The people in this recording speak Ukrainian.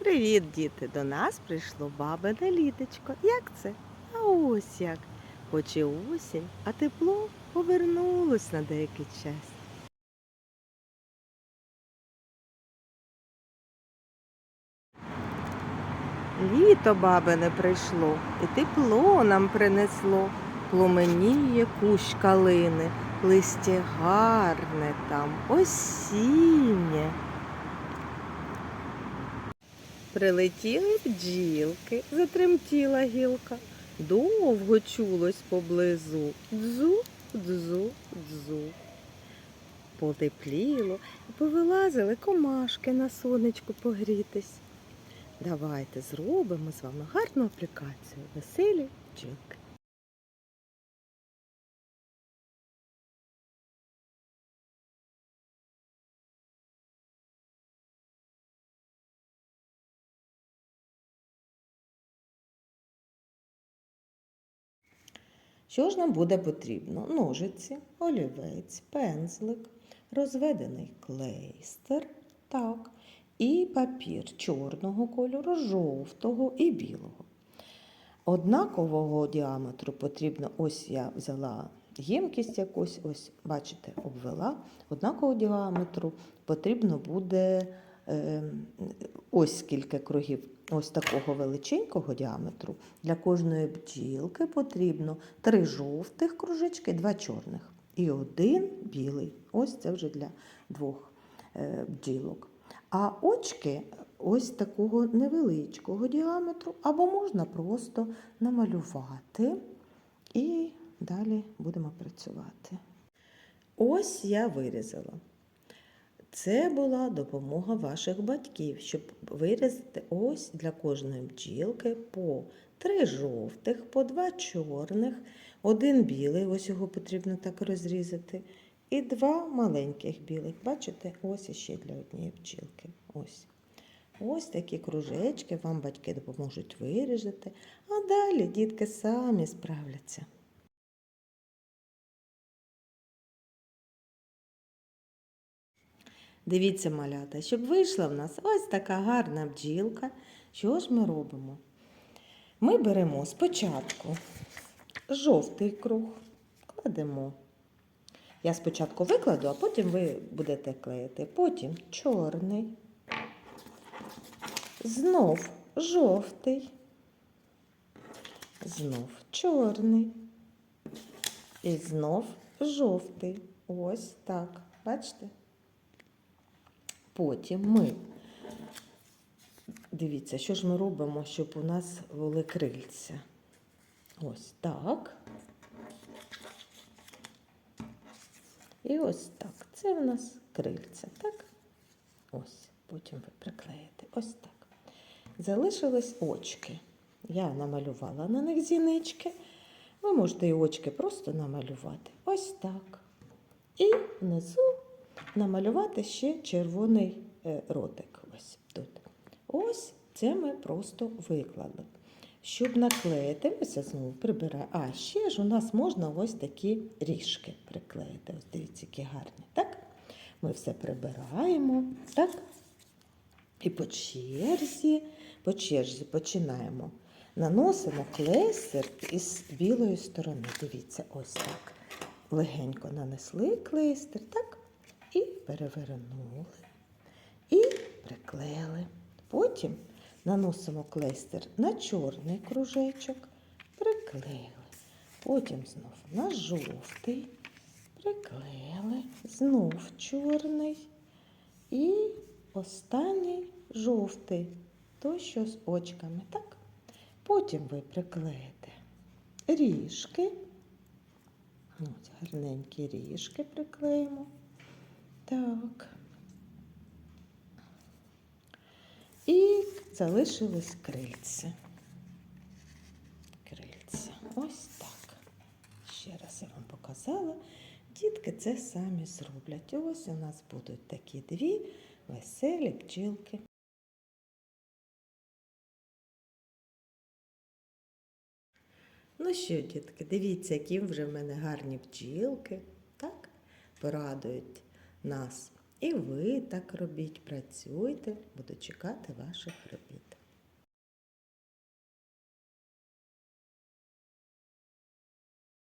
Привіт, діти! До нас прийшло бабине літочко. Як це? А ось як. Хоч і осінь, а тепло повернулось на деякий час. Літо бабине прийшло, і тепло нам принесло. Пломеніє кущ калини, листя гарне там, осіннє. Прилетіли бджілки, затремтіла гілка. Довго чулось поблизу. Дзу, дзу, дзу. Потепліло повилазили комашки на сонечку погрітись. Давайте зробимо з вами гарну аплікацію. Веселі бджілки. Що ж нам буде потрібно? Ножиці, олівець, пензлик, розведений клейстер, так, і папір чорного кольору, жовтого і білого. Однакового діаметру потрібно, ось я взяла ємкість якусь, ось, бачите, обвела. Однакового діаметру потрібно буде ось скільки кругів. Ось такого величенького діаметру для кожної бджілки потрібно три жовтих кружечки, два чорних і один білий. Ось це вже для двох е, бджілок. А очки ось такого невеличкого діаметру, або можна просто намалювати і далі будемо працювати. Ось я вирізала. Це була допомога ваших батьків, щоб вирізати ось для кожної бджілки по три жовтих, по два чорних, один білий, ось його потрібно так розрізати, і два маленьких білих. Бачите, ось іще для однієї бджілки. Ось. Ось такі кружечки вам батьки допоможуть вирізати, а далі дітки самі справляться. Дивіться, малята, щоб вийшла в нас ось така гарна бджілка. Що ж ми робимо? Ми беремо спочатку жовтий круг, кладемо. Я спочатку викладу, а потім ви будете клеїти. Потім чорний, знов жовтий, знов чорний і знов жовтий. Ось так. Бачите? Потім ми, дивіться, що ж ми робимо, щоб у нас були крильця. Ось так. І ось так. Це в нас крильця, так? Ось, потім ви приклеїте. Ось так. Залишились очки. Я намалювала на них зінички. Ви можете і очки просто намалювати. Ось так. І внизу намалювати ще червоний е, ротик. Ось тут. Ось це ми просто виклали. Щоб наклеїти, ось я знову прибираю. А ще ж у нас можна ось такі ріжки приклеїти. Ось дивіться, які гарні. Так? Ми все прибираємо. Так? І по черзі, по черзі починаємо. Наносимо клейстер із білої сторони. Дивіться, ось так. Легенько нанесли клейстер, так? І перевернули. І приклеїли. Потім наносимо клейстер на чорний кружечок, приклеїли. Потім знов на жовтий, приклеїли, знов чорний. І останній жовтий, той, що з очками. так? Потім ви приклеїте ріжки. Ось гарненькі ріжки приклеїмо. Так. І залишилось крильце. Крильце. Ось так. Ще раз я вам показала. Дітки це самі зроблять. Ось у нас будуть такі дві веселі бджілки. Ну що, дітки, дивіться, які вже в мене гарні бджілки, так? Порадують нас І ви так робіть, працюйте, буду чекати ваших робіт.